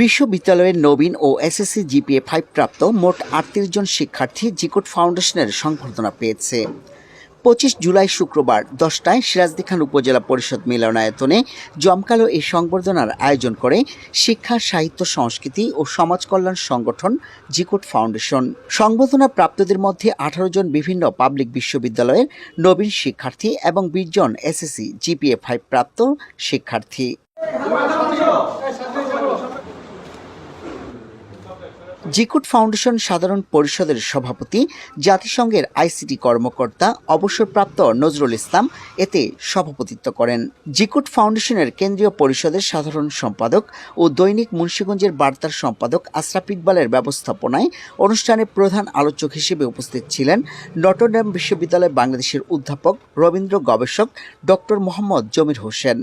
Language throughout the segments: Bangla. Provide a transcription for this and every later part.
বিশ্ববিদ্যালয়ের নবীন ও এসএসসি জিপিএ ফাইভ প্রাপ্ত মোট আটত্রিশ জন শিক্ষার্থী জিকুট ফাউন্ডেশনের সংবর্ধনা পেয়েছে। পঁচিশ জুলাই শুক্রবার দশটায় সিরাজদি খান উপজেলা পরিষদ মিলনায়তনে জমকালো এই সংবর্ধনার আয়োজন করে শিক্ষা, সাহিত্য, সংস্কৃতি ও সমাজ কল্যাণ সংগঠন জিকুট ফাউন্ডেশন। সংবর্ধনা প্রাপ্তদের মধ্যে আঠারো জন বিভিন্ন পাবলিক বিশ্ববিদ্যালয়ের নবীন শিক্ষার্থী এবং বিশ জন এসএসসি জিপিএ ফাইভ প্রাপ্ত শিক্ষার্থী। জিকুট ফাউন্ডেশন সাধারণ পরিষদের সভাপতি, জাতিসংঘের আইসিটি কর্মকর্তা, অবসরপ্রাপ্ত নজরুল ইসলাম এতে সভাপতিত্ব করেন। জিকুট ফাউন্ডেশনের কেন্দ্রীয় পরিষদের সাধারণ সম্পাদক ও দৈনিক মুন্সীগঞ্জের বার্তার সম্পাদক আশরাফ ইকবালের ব্যবস্থাপনায় অনুষ্ঠানে প্রধান আলোচক হিসেবে উপস্থিত ছিলেন নটরডেম বিশ্ববিদ্যালয় বাংলাদেশের অধ্যাপক, রবীন্দ্র গবেষক ডক্টর মোহাম্মদ জমির হোসেন।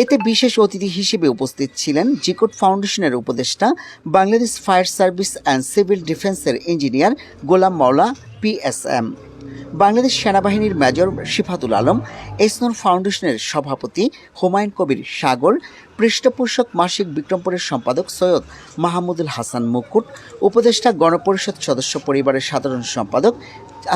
এতে বিশেষ অতিথি হিসেবে উপস্থিত ছিলেন জিকোট ফাউন্ডেশনের উপদেষ্টা, Bangladesh fire service and civil ডিফেন্সের ইঞ্জিনিয়ার গোলাম মাওলা, পিএসএম, বাংলাদেশ সেনাবাহিনীর মেজর শিফাতুল আলম, এসনোর ফাউন্ডেশনের সভাপতি হুমায়ুন কবির সাগর পৃষ্ঠপোষক মাসিক বিক্রমপুরের সম্পাদক সৈয়দ মাহমুদুল হাসান মুকুট, উপদেষ্টা গণপরিষদ সদস্য পরিবারের সাধারণ সম্পাদক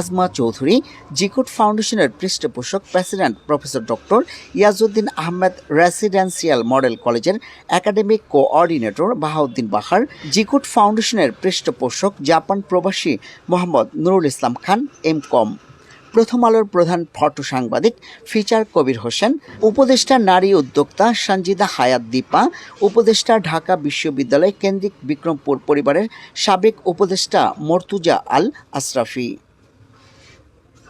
আজমা চৌধুরী, জিকুট ফাউন্ডেশনের পৃষ্ঠপোষক president professor doctor Iajuddin Ahmed, residential model কলেজের একাডেমিক কোঅর্ডিনেটর বাহাউদ্দিন বাহার জিকুট ফাউন্ডেশনের পৃষ্ঠপোষক জাপান প্রবাসী মোহাম্মদ নুরুল ইসলাম খান, এম কম। প্রথম আলোর প্রধান ফটো সাংবাদিক ফিচার কবির হোসেন, উপদেষ্টা নারী উদ্যোক্তা সঞ্জিদা হায়াত দীপা, উপদেষ্টা ঢাকা বিশ্ববিদ্যালয় কেন্দ্রিক বিক্রমপুর পরিবারের সাবেক উপদেষ্টা মর্তুজা আল আশরাফি।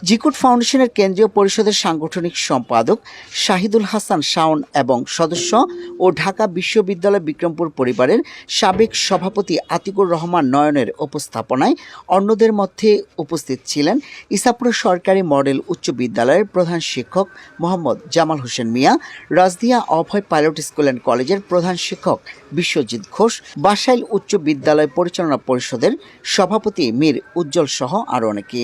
জিকুট ফাউন্ডেশনের কেন্দ্রীয় পরিষদের সাংগঠনিক সম্পাদক শাহিদুল হাসান শাওন এবং সদস্য ও ঢাকা বিশ্ববিদ্যালয় বিক্রমপুর পরিবারের সাবেক সভাপতি আতিকুর রহমান নয়নের উপস্থাপনায় অন্যদের মধ্যে উপস্থিত ছিলেন ইসাপুর সরকারি মডেল উচ্চ বিদ্যালয়ের প্রধান শিক্ষক Mohammad Jamal Hossain Mia, Rajdia Abhay pilot school and কলেজের প্রধান শিক্ষক বিশ্বজিৎ ঘোষ, বাসাইল উচ্চ বিদ্যালয় পরিচালনা পরিষদের সভাপতি মীর উজ্জ্বল সহ আরও অনেকে।